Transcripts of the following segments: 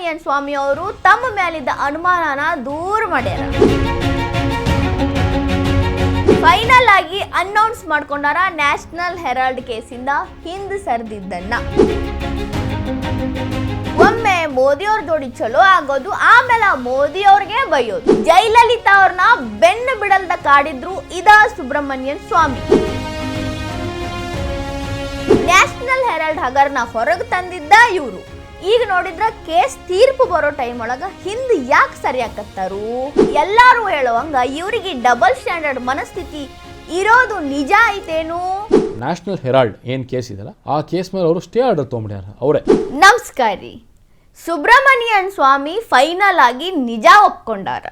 ಸುಬ್ರಹ್ಮಣ್ಯನ್ ಸ್ವಾಮಿ ಅವರು ತಮ್ಮ ಮೇಲಿದ್ದ ಅನುಮಾನನ ದೂರ ಮಾಡ್ಯಾರ. ಫೈನಲ್ ಆಗಿ ಅನೌನ್ಸ್ ಮಾಡ್ಕೊಂಡಾರ ನ್ಯಾಷನಲ್ ಹೆರಾಲ್ಡ್ ಕೇಸಿಂದ ಹಿಂದೆ ಸರಿದಿದ್ದನ್ನ. ಒಮ್ಮೆ ಮೋದಿ ಅವ್ರ ಜೋಡಿ ಚಲೋ ಆಗೋದು, ಆಮೇಲೆ ಮೋದಿ ಅವ್ರಿಗೆ ಬೈಯೋದು. ಜಯಲಲಿತಾ ಅವ್ರನ್ನ ಬೆನ್ನು ಬಿಡಲ್ದ ಕಾಡಿದ್ರು ಇದ ಸುಬ್ರಹ್ಮಣ್ಯನ್ ಸ್ವಾಮಿ. ನ್ಯಾಷನಲ್ ಹೆರಾಲ್ಡ್ ಹಗರ್ನ ಹೊರಗೆ ತಂದಿದ್ದ ಇವರು. ಈಗ ನೋಡಿದ್ರ ಕೇಸ್ ತೀರ್ಪು ಬರೋ ಟೈಮ್ ಒಳಗ ಹಿಂದ್ ಯಾಕೆ ಸರಿಯಾಕತ್ತಾರು ಎಲ್ಲಾರು ಹೇಳುವಂಗ ಇವರಿಗೆ ಡಬಲ್ ಸ್ಟ್ಯಾಂಡರ್ಡ್ ಮನಸ್ಥಿತಿ ಇರೋದು ನಿಜ ಐತೇನು? ನ್ಯಾಷನಲ್ ಹೆರಾಲ್ಡ್ ಏನು ಕೇಸ್ ಇದೆಯಲ್ಲ ಆ ಕೇಸ್ ಮೇಲೆ ಅವರು ಸ್ಟೇ ಆರ್ಡರ್ ತಗೊಂಡ್ಯಾರ ಅವರೇ. ನಮಸ್ಕಾರ ರೀ. ಸುಬ್ರಹ್ಮಣ್ಯನ್ ಸ್ವಾಮಿ ಫೈನಲ್ ಆಗಿ ನಿಜ ಒಪ್ಕೊಂಡಾರ.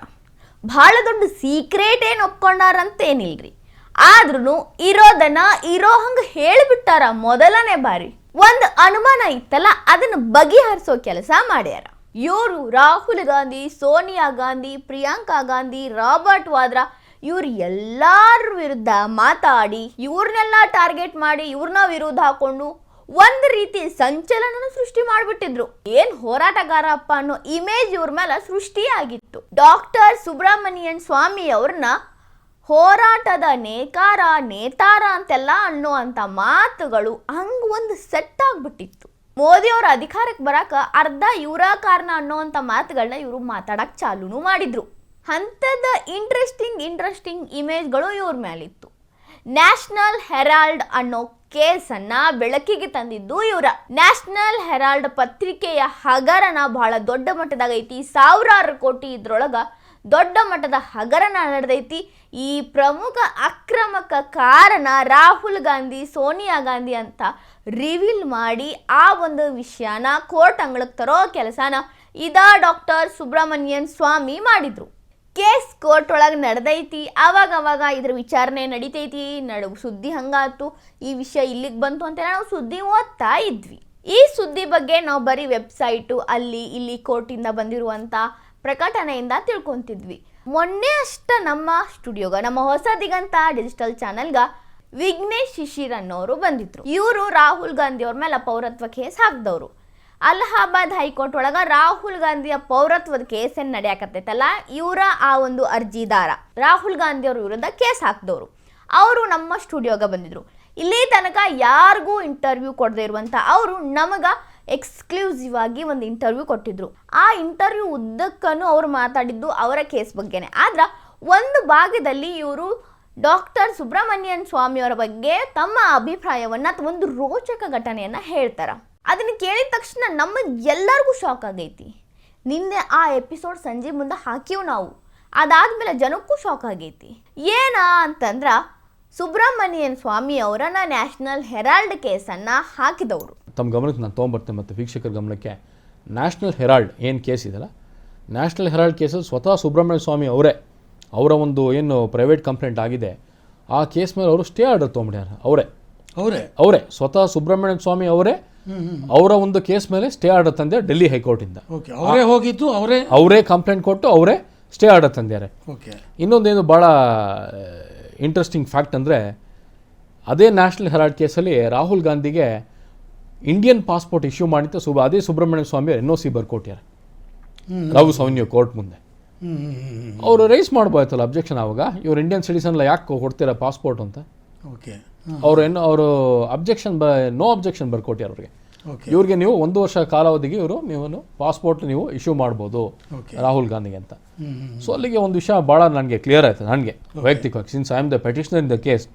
ಬಹಳ ದೊಡ್ಡ ಸೀಕ್ರೆಟ್ ಏನು ಒಪ್ಕೊಂಡಾರಂತೇನಿಲ್ರಿ. ಆದ್ರೂ ಇರೋದನ್ನ ಇರೋ ಹಂಗ ಹೇಳಿಬಿಟ್ಟಾರ ಮೊದಲನೇ ಬಾರಿ. ಒಂದು ಅನುಮಾನ ಇತ್ತಲ್ಲ, ಅದನ್ನು ಬಗೆಹರಿಸೋ ಕೆಲಸ ಮಾಡ್ಯಾರ. ಇವರು ರಾಹುಲ್ ಗಾಂಧಿ, ಸೋನಿಯಾ ಗಾಂಧಿ, ಪ್ರಿಯಾಂಕಾ ಗಾಂಧಿ, ರಾಬರ್ಟ್ ವಾದ್ರಾ, ಇವ್ರು ಎಲ್ಲಾರ ವಿರುದ್ಧ ಮಾತಾಡಿ ಇವ್ರನ್ನೆಲ್ಲ ಟಾರ್ಗೆಟ್ ಮಾಡಿ ಇವ್ರನ್ನ ವಿರೋಧ ಹಾಕೊಂಡು ಒಂದು ರೀತಿ ಸಂಚಲನ ಸೃಷ್ಟಿ ಮಾಡ್ಬಿಟ್ಟಿದ್ರು. ಏನ್ ಹೋರಾಟಗಾರಪ್ಪ ಅನ್ನೋ ಇಮೇಜ್ ಇವ್ರ ಮೇಲೆ ಸೃಷ್ಟಿಯಾಗಿತ್ತು. ಡಾಕ್ಟರ್ ಸುಬ್ರಹ್ಮಣ್ಯನ್ ಸ್ವಾಮಿ ಅವ್ರನ್ನ ಹೋರಾಟದ ನೇಕಾರ, ನೇತಾರ ಅಂತೆಲ್ಲ ಅನ್ನುವಂಥ ಮಾತುಗಳು ಹಂಗ ಒಂದು ಸೆಟ್ ಆಗ್ಬಿಟ್ಟಿತ್ತು. ಮೋದಿ ಅವ್ರ ಅಧಿಕಾರಕ್ಕೆ ಬರಾಕ ಅರ್ಧ ಇವರ ಕಾರಣ ಅನ್ನೋವಂಥ ಮಾತುಗಳನ್ನ ಇವರು ಮಾತಾಡಕ್ಕೆ ಚಾಲೂನು ಮಾಡಿದ್ರು. ಅಂಥದ್ದ ಇಂಟ್ರೆಸ್ಟಿಂಗ್ ಇಂಟ್ರೆಸ್ಟಿಂಗ್ ಇಮೇಜ್ಗಳು ಇವ್ರ ಮೇಲಿತ್ತು ನ್ಯಾಷನಲ್ ಹೆರಾಲ್ಡ್ ಅನ್ನೋ ಕೇಸನ್ನ ಬೆಳಕಿಗೆ ತಂದಿದ್ದು ಇವರ. ನ್ಯಾಷನಲ್ ಹೆರಾಲ್ಡ್ ಪತ್ರಿಕೆಯ ಹಗರಣ ಬಹಳ ದೊಡ್ಡ ಮಟ್ಟದಾಗ ಐತಿ. ಸಾವಿರಾರು ಕೋಟಿ ಇದ್ರೊಳಗ ದೊಡ್ಡ ಮಟ್ಟದ ಹಗರಣ ನಡೆದೈತಿ. ಈ ಪ್ರಮುಖ ಅಕ್ರಮಕ ಕಾರಣ ರಾಹುಲ್ ಗಾಂಧಿ, ಸೋನಿಯಾ ಗಾಂಧಿ ಅಂತ ರಿವೀಲ್ ಮಾಡಿ ಆ ಒಂದು ವಿಷಯನ ಕೋರ್ಟ್ ಅಂಗಳಕ್ಕೆ ತರೋ ಕೆಲಸನ ಇದ ಡಾಕ್ಟರ್ ಸುಬ್ರಹ್ಮಣ್ಯನ್ ಸ್ವಾಮಿ ಮಾಡಿದ್ರು. ಕೇಸ್ ಕೋರ್ಟ್ ಒಳಗೆ ನಡೆದೈತಿ. ಅವಾಗ ಅವಾಗ ಇದ್ರ ವಿಚಾರಣೆ ನಡಿತೈತಿ. ನಡು ಸುದ್ದಿ ಹಂಗಾತು. ಈ ವಿಷಯ ಇಲ್ಲಿಗೆ ಬಂತು ಅಂತ ನಾವು ಸುದ್ದಿ ಓದ್ತಾ ಇದ್ವಿ. ಈ ಸುದ್ದಿ ಬಗ್ಗೆ ನಾವು ಬರೀ ವೆಬ್ಸೈಟು ಅಲ್ಲಿ ಇಲ್ಲಿ ಕೋರ್ಟಿಂದ ಬಂದಿರುವಂಥ ಪ್ರಕಟಣೆಯಿಂದ ತಿಳ್ಕೊತಿದ್ವಿ. ಮೊನ್ನೆ ಅಷ್ಟ ನಮ್ಮ ಸ್ಟುಡಿಯೋಗ, ನಮ್ಮ ಹೊಸ ದಿಗಂತ ಡಿಜಿಟಲ್ ಚಾನೆಲ್ಗ ವಿಘ್ನೇಶ್ ಶಿಶಿರ್ ಅನ್ನೋರು ಬಂದಿದ್ರು. ಇವರು ರಾಹುಲ್ ಗಾಂಧಿ ಅವ್ರ ಮೇಲೆ ಪೌರತ್ವ ಕೇಸ್ ಹಾಕ್ದವ್ರು. ಅಲಹಾಬಾದ್ ಹೈಕೋರ್ಟ್ ಒಳಗ ರಾಹುಲ್ ಗಾಂಧಿಯ ಪೌರತ್ವದ ಕೇಸ್ ಏನ್ ನಡೆಯಕತ್ತೈತಲ್ಲ, ಇವರ ಆ ಒಂದು ಅರ್ಜಿದಾರ. ರಾಹುಲ್ ಗಾಂಧಿ ಅವ್ರ ವಿರುದ್ಧ ಕೇಸ್ ಹಾಕ್ದವ್ರು. ಅವರು ನಮ್ಮ ಸ್ಟುಡಿಯೋಗ ಬಂದಿದ್ರು. ಇಲ್ಲಿ ತನಕ ಯಾರಿಗೂ ಇಂಟರ್ವ್ಯೂ ಕೊಡದೇ ಇರುವಂತ ಅವರು ನಮಗ ಎಕ್ಸ್ಕ್ಲೂಸಿವ್ ಆಗಿ ಒಂದು ಇಂಟರ್ವ್ಯೂ ಕೊಟ್ಟಿದ್ರು. ಆ ಇಂಟರ್ವ್ಯೂ ಉದ್ದಕ್ಕೂ ಅವರು ಮಾತಾಡಿದ್ದು ಅವರ ಕೇಸ್ ಬಗ್ಗೆನೇ. ಆದ್ರ ಒಂದು ಭಾಗದಲ್ಲಿ ಇವರು ಡಾಕ್ಟರ್ ಸುಬ್ರಹ್ಮಣ್ಯನ್ ಸ್ವಾಮಿಯವರ ಬಗ್ಗೆ ತಮ್ಮ ಅಭಿಪ್ರಾಯವನ್ನ ಅಥವಾ ಒಂದು ರೋಚಕ ಘಟನೆಯನ್ನ ಹೇಳ್ತಾರೆ. ಅದನ್ನ ಕೇಳಿದ ತಕ್ಷಣ ನಮ್ಮ ಎಲ್ಲರಿಗೂ ಶಾಕ್ ಆಗೈತಿ. ನಿನ್ನೆ ಆ ಎಪಿಸೋಡ್ ಸಂಜೆ ಮುಂದೆ ಹಾಕಿವು ನಾವು. ಅದಾದ್ಮೇಲೆ ಜನಕ್ಕೂ ಶಾಕ್ ಆಗೈತಿ. ಏನ ಅಂತಂದ್ರ ಸುಬ್ರಹ್ಮಣ್ಯನ್ ಸ್ವಾಮಿ ಅವರನ್ನ ನ್ಯಾಷನಲ್ ಹೆರಾಲ್ಡ್ ಕೇಸನ್ನ ಹಾಕಿದವರು. ತಮ್ಮ ಗಮನಕ್ಕೆ ನಾನು ತೊಗೊಂಬರ್ತೇನೆ ಮತ್ತು ವೀಕ್ಷಕರ ಗಮನಕ್ಕೆ. ನ್ಯಾಷನಲ್ ಹೆರಾಲ್ಡ್ ಏನು ಕೇಸ್ ಇದೆಯಲ್ಲ ನ್ಯಾಷನಲ್ ಹೆರಾಲ್ಡ್ ಕೇಸಲ್ಲಿ ಸ್ವತಃ ಸುಬ್ರಹ್ಮಣ್ಯ ಸ್ವಾಮಿ ಅವರೇ. ಅವರ ಒಂದು ಏನು ಪ್ರೈವೇಟ್ ಕಂಪ್ಲೇಂಟ್ ಆಗಿದೆ. ಆ ಕೇಸ್ ಮೇಲೆ ಅವರು ಸ್ಟೇ ಆರ್ಡರ್ ತೊಗೊಂಡಿದ್ದಾರೆ ಅವರೇ. ಅವರೇ? ಅವರೇ. ಸ್ವತಃ ಸುಬ್ರಹ್ಮಣ್ಯ ಸ್ವಾಮಿ ಅವರೇ. ಅವರ ಒಂದು ಕೇಸ್ ಮೇಲೆ ಸ್ಟೇ ಆರ್ಡರ್ ತಂದೆ ಡೆಲ್ಲಿ ಹೈಕೋರ್ಟಿಂದ. ಓಕೆ ಅವರೇ ಹೋಗಿದ್ದು ಅವರೇ ಅವರೇ ಕಂಪ್ಲೇಂಟ್ ಕೊಟ್ಟು ಅವರೇ ಸ್ಟೇ ಆರ್ಡರ್ ತಂದಿದ್ದಾರೆ ಓಕೆ. ಇನ್ನೊಂದೇನು ಭಾಳ ಇಂಟ್ರೆಸ್ಟಿಂಗ್ ಫ್ಯಾಕ್ಟ್ ಅಂದರೆ ಅದೇ ನ್ಯಾಷನಲ್ ಹೆರಾಲ್ಡ್ ಕೇಸಲ್ಲಿ ರಾಹುಲ್ ಗಾಂಧಿಗೆ ಇಂಡಿಯನ್ ಪಾಸ್ಪೋರ್ಟ್ ಇಶ್ಯೂ ಮಾಡಿತ್ತು. ಸುಬ ಅದೇ Subramanian Swamy N O C ಬರ್ಕೊಟ್ಯಾರ. Rahul Sonia court ಮುಂದೆ. ಅವರು ರೈಸ್ ಮಾಡ್ಬೋಯ್ತಲ್ಲ ಅಬ್ಜೆಕ್ಷನ್ ಆವಾಗ? ಇವ್ರು ಇಂಡಿಯನ್ ಸಿಟಿಸನ್ ಎಲ್ಲ ಯಾಕೆ ಕೊಡ್ತೀರಾ ಪಾಸ್ಪೋರ್ಟ್ ಅಂತ? ಓಕೆ ಅವ್ರು ಏನು ಅವರು ಅಬ್ಜೆಕ್ಷನ್ ಬ ನೋ ಅಬ್ಜೆಕ್ಷನ್ ಬರ್ಕೊಟ್ಯಾರ ಅವ್ರಿಗೆ. ಇವ್ರಿಗೆ ನೀವು ಒಂದು ವರ್ಷ ಕಾಲಾವಧಿಗೆ ಇವರು ನೀವು ಪಾಸ್ಪೋರ್ಟ್ ನೀವು ಇಶ್ಯೂ ಮಾಡ್ಬೋದು ಓಕೆ ರಾಹುಲ್ ಗಾಂಧಿಗೆ ಅಂತ. ಸೊ ಅಲ್ಲಿಗೆ ಒಂದು ವಿಷಯ ಭಾಳ ನನಗೆ ಕ್ಲಿಯರ್ ಆಯ್ತು ನನಗೆ ವೈಯಕ್ತಿಕವಾಗಿ since I am the petitioner in the case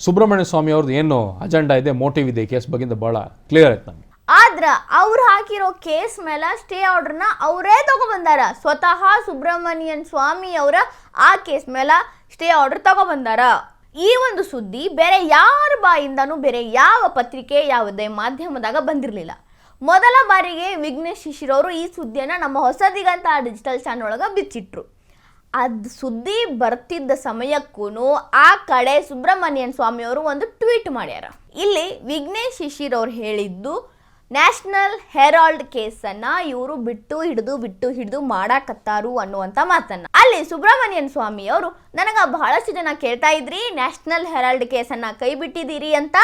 Subramanian Swamy ಅವ್ರದ್ದು ಏನು ಅಜೆಂಡಾ ಇದೆ ಮೋಟಿವ್ ಇದೆ ಕೇಸ್ ಬಗ್ಗೆ ಭಾಳ ಕ್ಲಿಯರ್ ಆಯ್ತು ನನಗೆ. ಆದ್ರ ಅವ್ರು ಹಾಕಿರೋ ಕೇಸ್ ಮೇಲೆ ಸ್ಟೇ ಆರ್ಡರ್ನ ಅವರೇ ತಗೊಬಂದಾರ. ಸ್ವತಃ ಸುಬ್ರಹ್ಮಣ್ಯನ್ ಸ್ವಾಮಿ ಅವರ ಆ ಕೇಸ್ ಮೇಲೆ ಸ್ಟೇ ಆರ್ಡರ್ ತಗೊಬಂದಾರ. ಈ ಒಂದು ಸುದ್ದಿ ಬೇರೆ ಯಾರ ಬಾಯಿಂದನೂ ಬೇರೆ ಯಾವ ಪತ್ರಿಕೆ, ಯಾವುದೇ ಮಾಧ್ಯಮದಾಗ ಬಂದಿರಲಿಲ್ಲ. ಮೊದಲ ಬಾರಿಗೆ ವಿಘ್ನೇಶ್ ಶಿಶಿರವರು ಈ ಸುದ್ದಿಯನ್ನು ನಮ್ಮ ಹೊಸದಿಗಂತ ಡಿಜಿಟಲ್ ಚಾನಲ್ ಒಳಗೆ ಬಿಚ್ಚಿಟ್ರು. ಅದು ಸುದ್ದಿ ಬರ್ತಿದ್ದ ಸಮಯಕ್ಕೂ ಆ ಕಡೆ ಸುಬ್ರಹ್ಮಣ್ಯನ್ ಸ್ವಾಮಿಯವರು ಒಂದು ಟ್ವೀಟ್ ಮಾಡ್ಯಾರ. ಇಲ್ಲಿ ವಿಘ್ನೇಶ್ ಶಿಶಿರ್ ಅವ್ರು ಹೇಳಿದ್ದು ನ್ಯಾಷನಲ್ ಹೆರಾಲ್ಡ್ ಕೇಸನ್ನ ಇವರು ಬಿಟ್ಟು ಹಿಡಿದು ಬಿಟ್ಟು ಹಿಡಿದು ಮಾಡಾಕತ್ತಾರು ಅನ್ನುವಂಥ ಮಾತನ್ನ. ಅಲ್ಲಿ ಸುಬ್ರಹ್ಮಣ್ಯನ್ ಸ್ವಾಮಿ ಅವರು ನನಗ ಬಹಳಷ್ಟು ಜನ ಕೇಳ್ತಾ ಇದ್ರಿ, ನ್ಯಾಷನಲ್ ಹೆರಾಲ್ಡ್ ಕೇಸನ್ನ ಕೈ ಬಿಟ್ಟಿದ್ದೀರಿ ಅಂತ?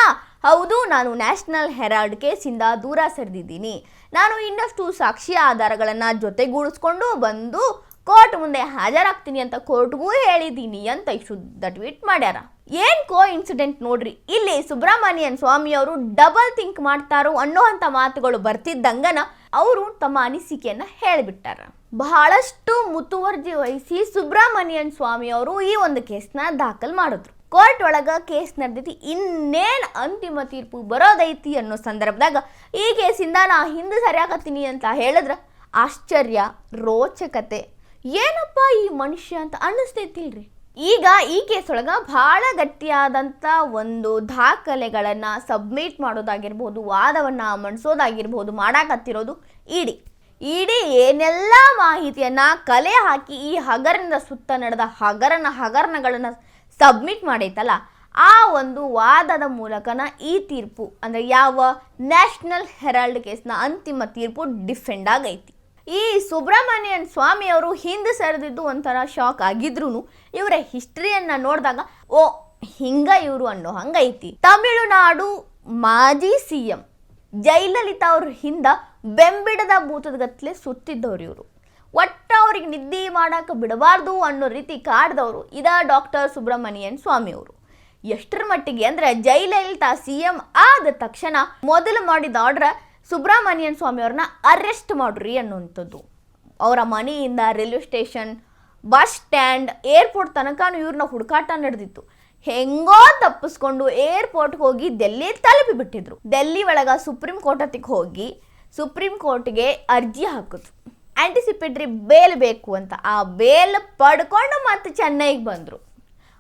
ಹೌದು, ನಾನು ನ್ಯಾಷನಲ್ ಹೆರಾಲ್ಡ್ ಕೇಸಿಂದ ದೂರ ಸರಿದಿದ್ದೀನಿ. ನಾನು ಇನ್ನಷ್ಟು ಸಾಕ್ಷಿ ಆಧಾರಗಳನ್ನು ಜೊತೆಗೂಡಿಸ್ಕೊಂಡು ಬಂದು ಕೋರ್ಟ್ ಮುಂದೆ ಹಾಜರಾಗ್ತೀನಿ ಅಂತ ಕೋರ್ಟ್ಗೂ ಹೇಳಿದ್ದೀನಿ ಅಂತ ಶುದ್ಧ ಟ್ವೀಟ್ ಮಾಡ್ಯಾರ. ಏನ್ ಕೋ ಇನ್ಸಿಡೆಂಟ್ ನೋಡ್ರಿ? ಇಲ್ಲಿ ಸುಬ್ರಹ್ಮಣ್ಯನ್ ಸ್ವಾಮಿ ಅವರು ಡಬಲ್ ಥಿಂಕ್ ಮಾಡ್ತಾರೋ ಅನ್ನೋಂಥ ಮಾತುಗಳು ಬರ್ತಿದ್ದಂಗನ ಅವರು ತಮ್ಮ ಅನಿಸಿಕೆಯನ್ನ ಹೇಳಿಬಿಟ್ಟಾರ. ಬಹಳಷ್ಟು ಮುತುವರ್ಜಿ ವಹಿಸಿ ಸುಬ್ರಹ್ಮಣ್ಯನ್ ಸ್ವಾಮಿ ಅವರು ಈ ಒಂದು ಕೇಸ್ನ ದಾಖಲ್ ಮಾಡಿದ್ರು. ಕೋರ್ಟ್ ಒಳಗ ಕೇಸ್ ನಡೆದೈತಿ ಇನ್ನೇನ್ ಅಂತಿಮ ತೀರ್ಪು ಬರೋದೈತಿ ಅನ್ನೋ ಸಂದರ್ಭದಾಗ ಈ ಕೇಸಿಂದ ನಾ ಹಿಂದೆ ಸರಿಯಾಗತ್ತೀನಿ ಅಂತ ಹೇಳಿದ್ರ ಆಶ್ಚರ್ಯ, ರೋಚಕತೆ. ಏನಪ್ಪ ಈ ಮನುಷ್ಯ ಅಂತ ಅನ್ನಿಸ್ತೈತಿಲ್ರಿ ಈಗ ಈ ಕೇಸ್ ಒಳಗ ಬಹಳ ಗಟ್ಟಿಯಾದಂಥ ಒಂದು ದಾಖಲೆಗಳನ್ನು ಸಬ್ಮಿಟ್ ಮಾಡೋದಾಗಿರ್ಬೋದು, ವಾದವನ್ನ ಮಂಡಿಸೋದಾಗಿರ್ಬೋದು ಮಾಡಾಕತ್ತಿರೋದು ಇಡಿ. ಇಡೀ ಏನೆಲ್ಲ ಮಾಹಿತಿಯನ್ನ ಕಲೆ ಹಾಕಿ ಈ ಹಗರಣದ ಸುತ್ತ ನಡೆದ ಹಗರಣ ಹಗರಣಗಳನ್ನು ಸಬ್ಮಿಟ್ ಮಾಡೈತಲ್ಲ, ಆ ಒಂದು ವಾದದ ಮೂಲಕನ ಈ ತೀರ್ಪು, ಅಂದರೆ ಯಾವ ನ್ಯಾಷನಲ್ ಹೆರಾಲ್ಡ್ ಕೇಸ್ನ ಅಂತಿಮ ತೀರ್ಪು ಡಿಫೆಂಡ್ ಆಗೈತಿ. ಈ ಸುಬ್ರಹ್ಮಣ್ಯನ್ ಸ್ವಾಮಿಯವರು ಹಿಂದೆ ಸರಿದಿದ್ದು ಒಂಥರ ಶಾಕ್ ಆಗಿದ್ರು ಇವರ ಹಿಸ್ಟ್ರಿಯನ್ನ ನೋಡಿದಾಗ, ಓ, ಹಿಂಗ ಇವರು ಅನ್ನೋ ಹಂಗೈತಿ. ತಮಿಳುನಾಡು ಮಾಜಿ ಸಿ ಎಂ ಜಯಲಲಿತಾ ಅವ್ರ ಹಿಂದ ಬೆಂಬಿಡದ ಭೂತದ ಗತ್ಲೆ ಸುತ್ತಿದ್ದವ್ರು ಇವರು. ಒಟ್ಟ ಅವ್ರಿಗೆ ನಿದ್ದೆ ಮಾಡಕ್ಕೆ ಬಿಡಬಾರ್ದು ಅನ್ನೋ ರೀತಿ ಕಾಡ್ದವರು ಇದ ಡಾಕ್ಟರ್ ಸುಬ್ರಹ್ಮಣ್ಯನ್ ಸ್ವಾಮಿ ಅವರು ಎಷ್ಟರ ಮಟ್ಟಿಗೆ ಅಂದ್ರೆ ಜಯಲಲಿತಾ ಸಿ ಎಂ ಆದ ತಕ್ಷಣ ಮೊದಲು ಮಾಡಿದ ಆರ್ಡ್ರ ಸುಬ್ರಹ್ಮಣ್ಯನ್ ಸ್ವಾಮಿ ಅವ್ರನ್ನ ಅರೆಸ್ಟ್ ಮಾಡ್ರಿ ಅನ್ನುವಂಥದ್ದು. ಅವರ ಮನೆಯಿಂದ railway station bus stand airport ತನಕನೂ ಇವ್ರನ್ನ ಹುಡುಕಾಟ ನಡೆದಿತ್ತು. ಹೆಂಗೋ ತಪ್ಪಿಸ್ಕೊಂಡು ಏರ್ಪೋರ್ಟ್ಗೆ ಹೋಗಿ ಡೆಲ್ಲಿ ತಲುಪಿ ಬಿಟ್ಟಿದ್ರು. ಡೆಲ್ಲಿ ಒಳಗೆ ಸುಪ್ರೀಂ ಕೋರ್ಟ್ ಹತ್ತಿಗೆ ಹೋಗಿ ಸುಪ್ರೀಂ ಕೋರ್ಟ್ಗೆ ಅರ್ಜಿ ಹಾಕಿದ್ರು ಆ್ಯಂಟಿಸಿಪೇಟ್ರಿ ಬೇಲ್ ಬೇಕು ಅಂತ. ಆ ಬೇಲ್ ಪಡ್ಕೊಂಡು ಮತ್ತೆ ಚೆನ್ನೈಗೆ ಬಂದರು.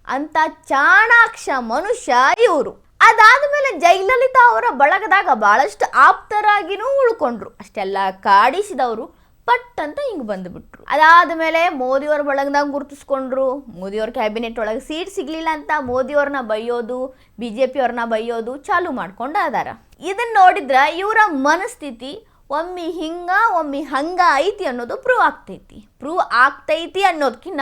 ಅಂಥ ಚಾಣಾಕ್ಷ ಮನುಷ್ಯ ಇವರು. ಅದಾದ್ಮೇಲೆ ಜಯಲಲಿತಾ ಅವರ ಬಳಗದಾಗ ಬಹಳಷ್ಟು ಆಪ್ತರಾಗಿನೂ ಉಳ್ಕೊಂಡ್ರು. ಅಷ್ಟೆಲ್ಲ ಕಾಡಿಸಿದವರು ಪಟ್ ಅಂತ ಹಿಂಗೆ ಬಂದುಬಿಟ್ರು. ಅದಾದ್ಮೇಲೆ ಮೋದಿಯವ್ರ ಬಳಗದಾಗ ಗುರುತಿಸ್ಕೊಂಡ್ರು. ಮೋದಿಯವ್ರ ಕ್ಯಾಬಿನೆಟ್ ಒಳಗೆ ಸೀಟ್ ಸಿಗ್ಲಿಲ್ಲ ಅಂತ ಮೋದಿಯವ್ರನ್ನ ಬೈಯೋದು ಬಿ ಜೆ ಪಿಯವ್ರನ್ನ ಬೈಯೋದು ಚಾಲು ಮಾಡ್ಕೊಂಡು ಅದಾರ. ಇದನ್ನ ನೋಡಿದ್ರ ಇವರ ಮನಸ್ಥಿತಿ ಒಮ್ಮೆ ಹಿಂಗ, ಒಮ್ಮೆ ಹಂಗ ಐತಿ ಅನ್ನೋದು ಪ್ರೂವ್ ಆಗ್ತೈತಿ. ಪ್ರೂವ್ ಆಗ್ತೈತಿ ಅನ್ನೋದಕ್ಕಿಂತ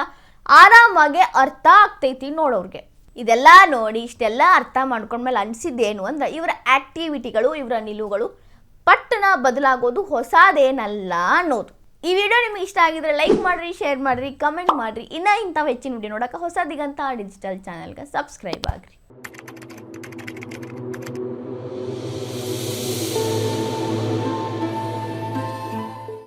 ಆರಾಮಾಗೆ ಅರ್ಥ ಆಗ್ತೈತಿ ನೋಡೋರ್ಗೆ. ಇದೆಲ್ಲ ನೋಡಿ ಇಷ್ಟೆಲ್ಲ ಅರ್ಥ ಮಾಡ್ಕೊಂಡ್ಮೇಲೆ ಅನಿಸಿದ್ದೇನು ಅಂದ್ರೆ ಇವರ ಆಕ್ಟಿವಿಟಿಗಳು ಇವರ ನಿಲುವುಗಳು ಪಟ್ಟಣ ಬದಲಾಗೋದು ಹೊಸದೇನಲ್ಲ ಅನ್ನೋದು. ಈ ವಿಡಿಯೋ ನಿಮಗೆ ಇಷ್ಟ ಆಗಿದ್ರೆ ಲೈಕ್ ಮಾಡ್ರಿ ಶೇರ್ ಮಾಡಿರಿ ಕಮೆಂಟ್ ಮಾಡಿರಿ. ಇನ್ನೂ ಇಂಥ ಹೆಚ್ಚಿನ ವಿಡಿಯೋ ನೋಡೋಕೆ ಹೊಸ ದಿಗಂತ ಡಿಜಿಟಲ್ ಚಾನಲ್ಗೆ ಸಬ್ಸ್ಕ್ರೈಬ್ ಆಗಿರಿ.